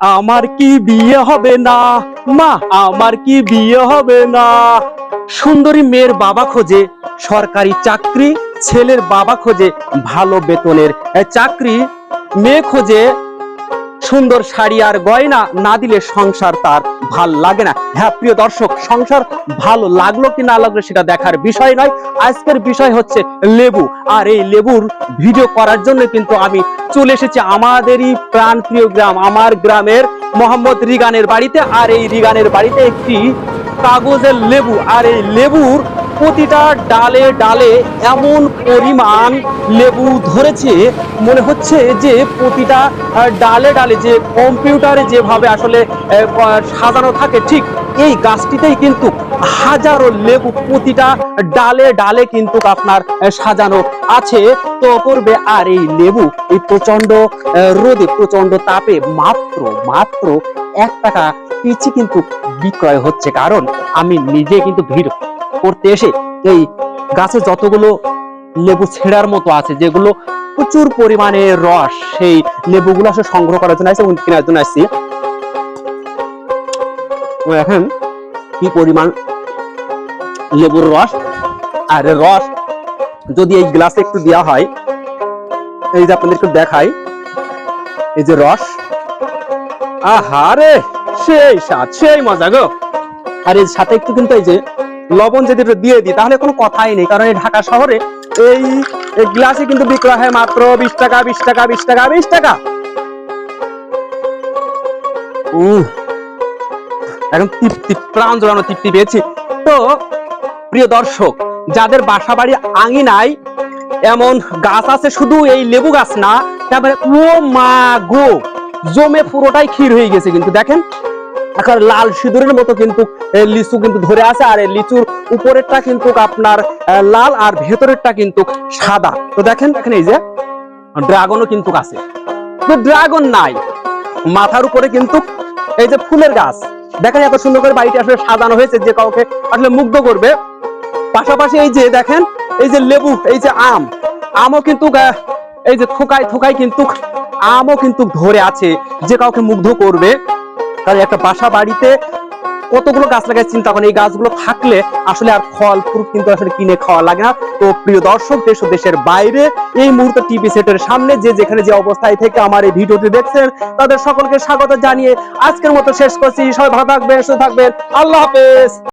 আমার কি বিয়ে হবে না? মা, আমার কি বিয়ে হবে না? সুন্দরী মেয়ের বাবা খোঁজে, সরকারি চাকরি, ছেলের বাবা খোঁজে, ভালো বেতনের চাকরি, মেয়ে খোঁজে সুন্দর শাড়ি আর গয়না না দিলে সংসার তার ভালো লাগে না। হ্যাঁ প্রিয় দর্শক, সংসার ভালো লাগল কি না লাগল সেটা দেখার বিষয় নয়। আজকের বিষয় হচ্ছে লেবু। আর এই লেবুর ভিডিও করার জন্য কিন্তু আমি চলে এসেছি আমাদেরই প্রাণ প্রিয় গ্রাম, আমার গ্রামের মোহাম্মদ রিগানের বাড়িতে। আর এই রিগানের বাড়িতে একটি কাগজের লেবু। আর এই লেবুর প্রতিটা ডালে ডালে এমন পরিমাণ লেবু ধরেছে, মনে হচ্ছে যে প্রতিটা ডালে ডালে যে কম্পিউটারে যেভাবে আসলে সাজানো থাকে, ঠিক এই গাছটিতেই কিন্তু হাজারো লেবু প্রতিটা ডালে ডালে কিন্তু আপনার সাজানো আছে। তো করবে আর এই লেবু এই প্রচণ্ড রোদে প্রচণ্ড তাপে মাত্র মাত্র এক টাকা পিছি কিন্তু বিক্রয় হচ্ছে। কারণ আমি নিজে কিন্তু ভিড় করতে এসে এই গাছে যতগুলো লেবু ছেঁড়ার মতো আছে, যেগুলো প্রচুর পরিমাণে রস, সেই লেবুগুলো আসলে সংগ্রহ করার জন্য আসছে কেনার জন্য আসছি এখন কি পরিমাণ লেবুর রস? আর রস যদি এই গ্লাসে একটু দেওয়া হয়, এই যে আপনাদের একটু দেখাই, এই যে রস। আহারে, সেই স্বাদ, সেই মজা গো। আর এর সাথে একটু কিন্তু এই যে লবণ যদি একটু দিয়ে দিই, তাহলে কোনো কথাই নেই। কারণ এই ঢাকা শহরে এই গ্লাসে কিন্তু বিক্রয় হয় মাত্র বিশ টাকা বিশ টাকা বিশ টাকা বিশ টাকা। এখন তৃপ্তি, প্রাণ জোড়ানো তৃপ্তি পেয়েছি। তো, প্রিয় দর্শক, যাদের বাসা বাড়ি আঙিনায় এমন গাছ আছে, শুধু এই লেবু গাছ না, তারপরে ও মা গো, জমে পুরোটাই ক্ষীর হয়ে গেছে কিন্তু। দেখেন এখন লাল সিঁদুরের মতো কিন্তু লিচু কিন্তু ধরে আছে, আর এই লিচুর উপরেরটা কিন্তু আপনার লাল আর ভেতরেরটা কিন্তু সাদা। তো দেখেন দেখেন এই যে, ড্রাগনও কিন্তু আছে। তো ড্রাগন নাই। মাথার উপরে কিন্তু এই যে ফুলের গাছ। দেখেন এত সুন্দর করে বাড়িটি আসলে সাজানো হয়েছে, যে কাউকে আসলে মুগ্ধ করবে। পাশাপাশি এই যে, দেখেন, এই যে লেবু, এই যে আম। আমও কিন্তু এই যে থোকায় থোকায় কিন্তু, আমও কিন্তু ধরে আছে, যে কাউকে মুগ্ধ করবে। কারণ একটা বাসা বাড়িতে কতগুলো গাছ লাগায় চিন্তা করেন, এই গাছগুলো থাকলে আসলে আর ফল ফ্রুট কিন্তু আসলে কিনে খাওয়া লাগে না। তো প্রিয় দর্শক, দেশ ও দেশের বাইরে এই মুহূর্তে টিভি সেটের সামনে যে যেখানে যে অবস্থায় থেকে আমার এই ভিডিওটি দেখছেন, তাদের সকলকে স্বাগত জানিয়ে আজকের মতো শেষ করছি। সবাই ভালো থাকবেন, সুস্থ থাকবেন। আল্লাহ হাফেজ।